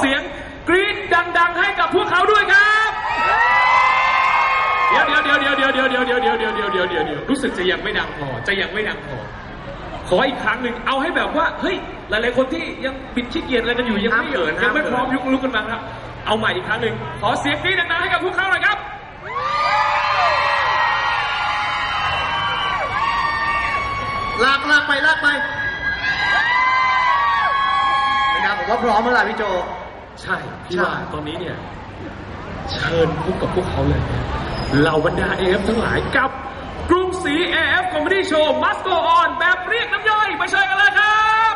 เสียงกรี๊ดดัง ๆ ให้กับพวกเขาด้วยครับเดี๋ยวเดี๋ยวเดี๋ยวเดี๋ยวเดี๋ยวเดี๋ยวเดี๋ยวเดี๋ยวเดี๋ยวเดี๋ยวเดี๋ยวเดี๋ยวเดี๋ยวเดี๋ยวรู้สึกจะยังไม่ดังพอจะยังไม่ดังพอ ขออีกครั้งหนึ่งเอาให้แบบว่าเฮ้ยหลายๆคนที่ยังบิดขี้เกียจอะไรกันอยู่ยังไม่ห้ามเขินยังไม่ห้ามเขินพร้อมยุกลุกกันมาครับ เอาใหม่อีกครั้งหนึ่งขอเสียงกรี๊ดดังๆให้กับพวกเขาหน่อยครับลากลากไปลากไปนะครับผมว่าพร้อมแล้วล่ะพี่โจ ใช่พี่ใช่ว่าตอนนี้เนี่ย เชิญพบกับพวกเขาเลยเหล่าบรรดาเอฟทั้งหลายกับกรุงศรีเอฟคอมเมดี้โชว์ must go on แบบเรียกน้ำย่อยไปเชิญกันเลยครับ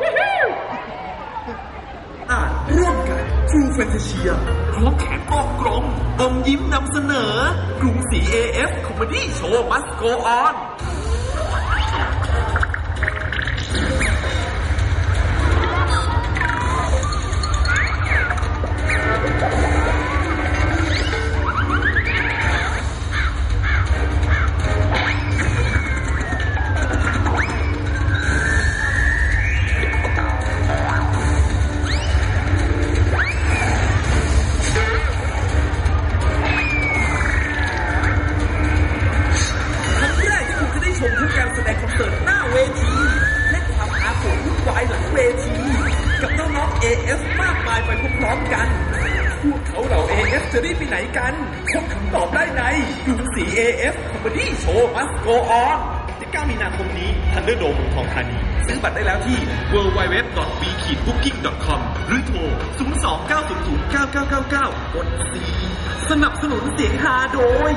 วิฮิวอ่านร่วมกัน True Fantasia พร้อมแขนกองกลมอมยิ้มนำเสนอ กรุงศรี AF Comedy Show Must Go On ค AF มากมายไปพร้อมๆกันพวกเขาเหล่า AF จะได้ไปไหนกันพบคำตอบได้ในกรุงศรี AF Comedy Show Must Go On 19มีนาคมนี้ทันเดอร์โดมทองธานี ซื้อบัตรได้แล้วที่ www.b-booking.com หรือโทร 029009999 กด4สนับสนุนเสียงฮาโดย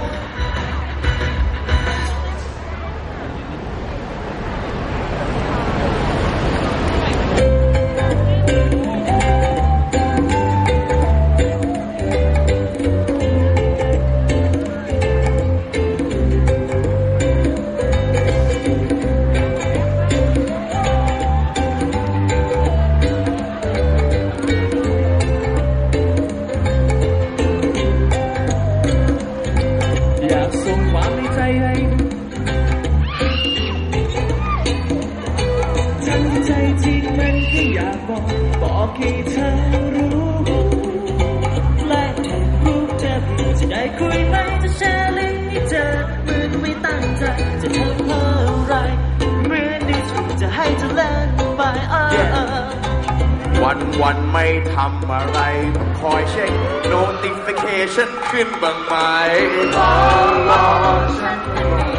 บอกให้เธอรู้และรูปเธอจะได้คุยไหมจะแชร์ลิงก์ให้เธอเหมือนไม่ตั้งใจจะทำเพื่ออะไรเหมือนที่ฉันจะให้เธอเล่นไปอ่าวันวันไม่ทำอะไรต้องคอยเช็ค notification ขึ้นบ้างไหมรอรอฉันเป็น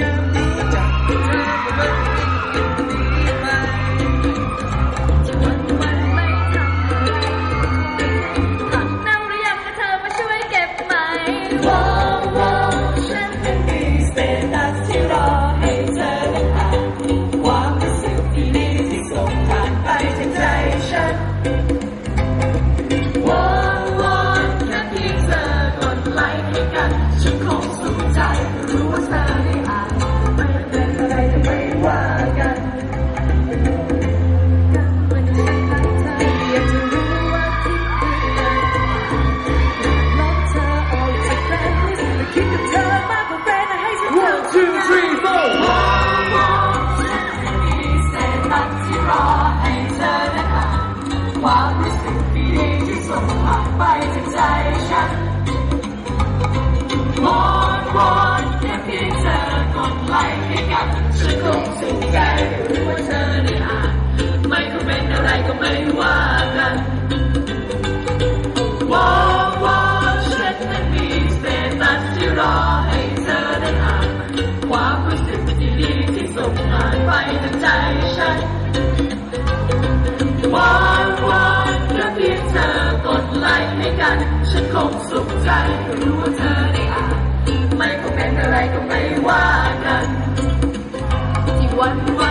ใจฉันวอนวอนแค่เพียงเธอกดไลค์ให้กันฉันคงสุขใจรู้ว่าเธอได้อ่านไม่คอเป็นอะไรก็ไม่ว่า ฉันคงสุขใจรู้ว่าเธอได้อ่านไม่คอมเมนต์อะไรก็ไม่ว่ากันที่วันวัน